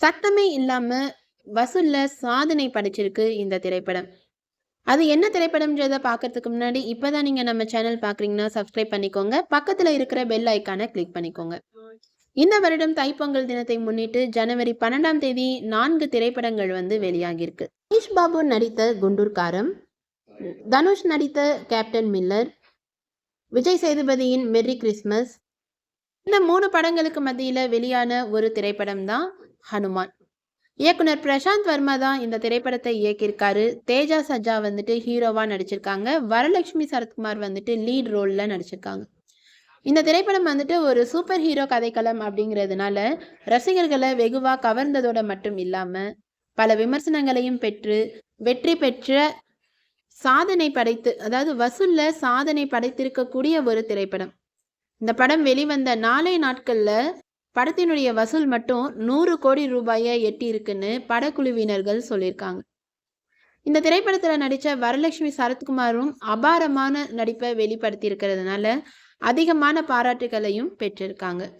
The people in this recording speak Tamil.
சத்தமே இல்லாம வசூல்ல சாதனை படைச்சிருக்கு இந்த திரைப்படம். அது என்ன திரைப்படம்ன்றத பார்க்கறதுக்கு முன்னாடி, இப்பதான் நீங்க நம்ம சேனல் பார்க்குறீங்கன்னா சப்ஸ்கிரைப் பண்ணிக்கோங்க. பக்கத்துல இருக்கிற பெல் ஐக்கான கிளிக் பண்ணிக்கோங்க. இந்த வருடம் தைப்பொங்கல் தினத்தை முன்னிட்டு ஜனவரி 12ஆம் தேதி நான்கு திரைப்படங்கள் வந்து வெளியாகியிருக்கு. மகேஷ் பாபு நடித்த குண்டூர்காரம் தனுஷ் நடித்த கேப்டன் மில்லர், விஜய் சேதுபதியின் மெர்ரி கிறிஸ்மஸ். இந்த மூணு படங்களுக்கு மத்தியில் வெளியான ஒரு திரைப்படம் தான் ஹனுமான். இயக்குனர் பிரசாந்த் வர்மா தான் இந்த திரைப்படத்தை இயக்கியிருக்காரு. தேஜா சஜா வந்துட்டு ஹீரோவா நடிச்சிருக்காங்க. வரலட்சுமி சரத்குமார் வந்துட்டு லீட் ரோல்ல நடிச்சிருக்காங்க. இந்த திரைப்படம் வந்துட்டு ஒரு சூப்பர் ஹீரோ கதைக்களம் அப்படிங்கிறதுனால, ரசிகர்களை வெகுவா கவர்ந்ததோட மட்டும் இல்லாம, பல விமர்சனங்களையும் பெற்று, வெற்றி பெற்ற சாதனை படைத்து அதாவது வசூல்ல சாதனை படைத்திருக்கக்கூடிய ஒரு திரைப்படம். இந்த படம் வெளிவந்த நாளை நாட்கள்ல படத்தினுடைய வசூல் மட்டும் நூறு கோடி ரூபாயை எட்டியிருக்குன்னு படக்குழுவினர்கள் சொல்லியிருக்காங்க. இந்த திரைப்படத்தில் நடித்த வரலட்சுமி சரத்குமாரும் அபாரமான நடிப்பை வெளிப்படுத்தியிருக்கிறதுனால, அதிகமான பாராட்டுகளையும் பெற்றிருக்காங்க.